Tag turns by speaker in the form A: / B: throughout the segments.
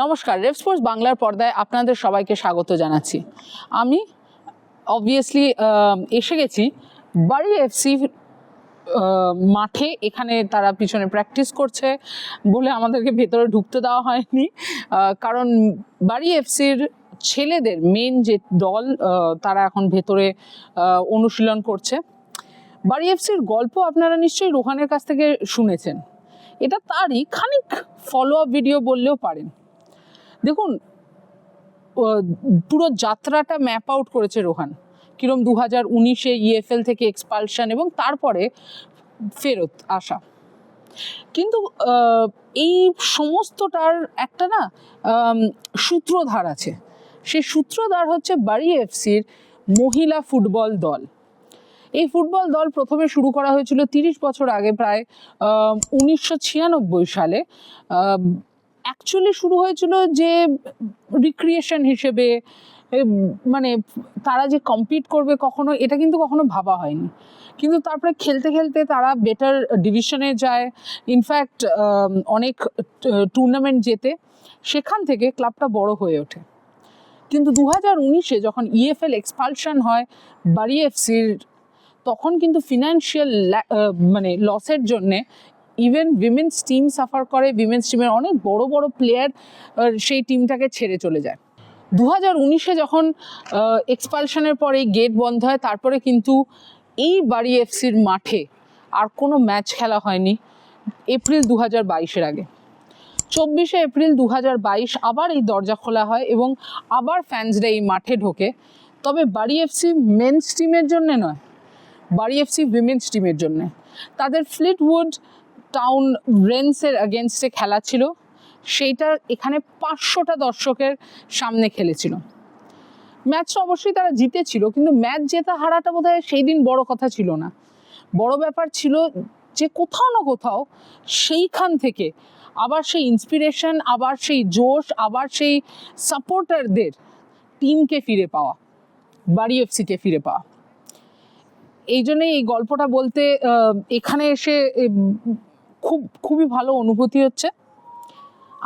A: নমস্কার রেফ স্পোর্টস বাংলার পর্দায় আপনাদের সবাইকে স্বাগত জানাচ্ছি। আমি অবভিয়াসলি এসে গেছি বাড়ি এফসি মাঠে, এখানে তারা পিছনে প্র্যাকটিস করছে বলে আমাদেরকে ভেতরে ঢুকতে দেওয়া হয়নি। কারণ বাড়ি এফসির ছেলেদের মেন যে দল তারা এখন ভেতরে অনুশীলন করছে। বাড়ি এফসির গল্প আপনারা নিশ্চয়ই রোহানের কাছ থেকে শুনেছেন। এটা তারই খানিক ফলো আপ ভিডিও বললেও পারেন। দেখুন পুরো যাত্রাটা ম্যাপ আউট করেছে রোহান। কিরম দু হাজার উনিশে ইএফএল থেকে এক্সপালশন এবং তারপরে ফেরত আসা। কিন্তু এই সমস্তটার একটা না সূত্রধার আছে। সেই সূত্রধার হচ্ছে বাড়ি এফসির মহিলা ফুটবল দল। এই ফুটবল দল প্রথমে শুরু করা হয়েছিল তিরিশ বছর আগে, প্রায় উনিশশো ছিয়ানব্বই সালে। অ্যাকচুয়ালি শুরু হয়েছিল যে রিক্রিয়েশন হিসেবে মানে তারা যে কম্পিট করবে কখনো, এটা কিন্তু কখনো ভাবা হয়নি। কিন্তু তারপরে খেলতে খেলতে তারা বেটার ডিভিশনে যায়। ইনফ্যাক্ট অনেক টুর্নামেন্ট জেতে সেখান থেকে ক্লাবটা বড় হয়ে ওঠে। কিন্তু দু হাজার উনিশে যখন E ইএফএল এক্সপালশন হয় বাড়ি এফসির তখন কিন্তু ফিনান্সিয়াল মানে লসের জন্যে ইভেন উইমেন্স টিম সাফার করে উইমেন্স টিমের অনেক বড় বড় প্লেয়ার সেই টিমটাকে ছেড়ে চলে যায়। দু হাজার উনিশে যখন এক্সপালশনের পরে গেট বন্ধ হয়, তারপরে কিন্তু এই বাড়ি এফসির মাঠে আর কোনো ম্যাচ খেলা হয়নি এপ্রিল দু হাজার বাইশের আগে। চব্বিশে এপ্রিল দু হাজার বাইশ আবার এই দরজা খোলা হয় এবং আবার ফ্যান্সরা এই মাঠে ঢোকে। তবে বাড়ি এফসি মেন্স টিমের জন্যে নয়, বাড়ি এফসি উইমেন্স টিমের জন্যে। তাদের ফ্লিটউড টাউন রেন্সের অ্যাগেনস্টে খেলা ছিল। সেইটা এখানে পাঁচশোটা দর্শকের সামনে খেলেছিল। ম্যাচটা অবশ্যই তারা জিতেছিল, কিন্তু ম্যাচ জেতা হারাটা বোধ সেই দিন বড় কথা ছিল না। বড় ব্যাপার ছিল যে কোথাও না কোথাও সেইখান থেকে আবার সেই ইন্সপিরেশন আবার সেই জোশ, আবার সেই সাপোর্টারদের টিমকে ফিরে পাওয়া, বাড়ি এফসিকে ফিরে পাওয়া। এই জন্যই এই গল্পটা বলতে এখানে এসে খুব, খুবই ভালো অনুভূতি হচ্ছে।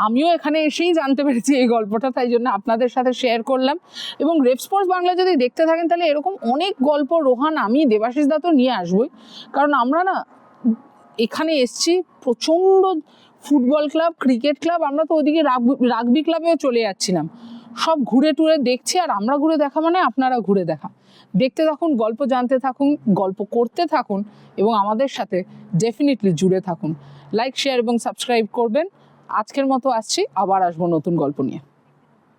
A: আমিও এখানে এসেই জানতে পেরেছি এই গল্পটা, তাই জন্য আপনাদের সাথে শেয়ার করলাম। এবং রেপ স্পোর্টস বাংলা যদি দেখতে থাকেন, তাহলে এরকম অনেক গল্প রোহান, আমি, দেবাশিস দা তো নিয়ে আসবই। কারণ আমরা না, এখানে এসছি প্রচণ্ড ফুটবল ক্লাব, ক্রিকেট ক্লাব, আমরা তো ওদিকে রাগবি ক্লাবেও চলে যাচ্ছিলাম। সব ঘুরে টুরে দেখছি আর আমরা ঘুরে দেখা মানে আপনারা ঘুরে দেখা। দেখতে থাকুন, গল্প জানতে থাকুন, গল্প করতে থাকুন এবং আমাদের সাথে ডেফিনেটলি জুড়ে থাকুন। লাইক শেয়ার এবং সাবস্ক্রাইব করবেন। আজকের মতো আসছি, আবার আসব নতুন গল্প নিয়ে।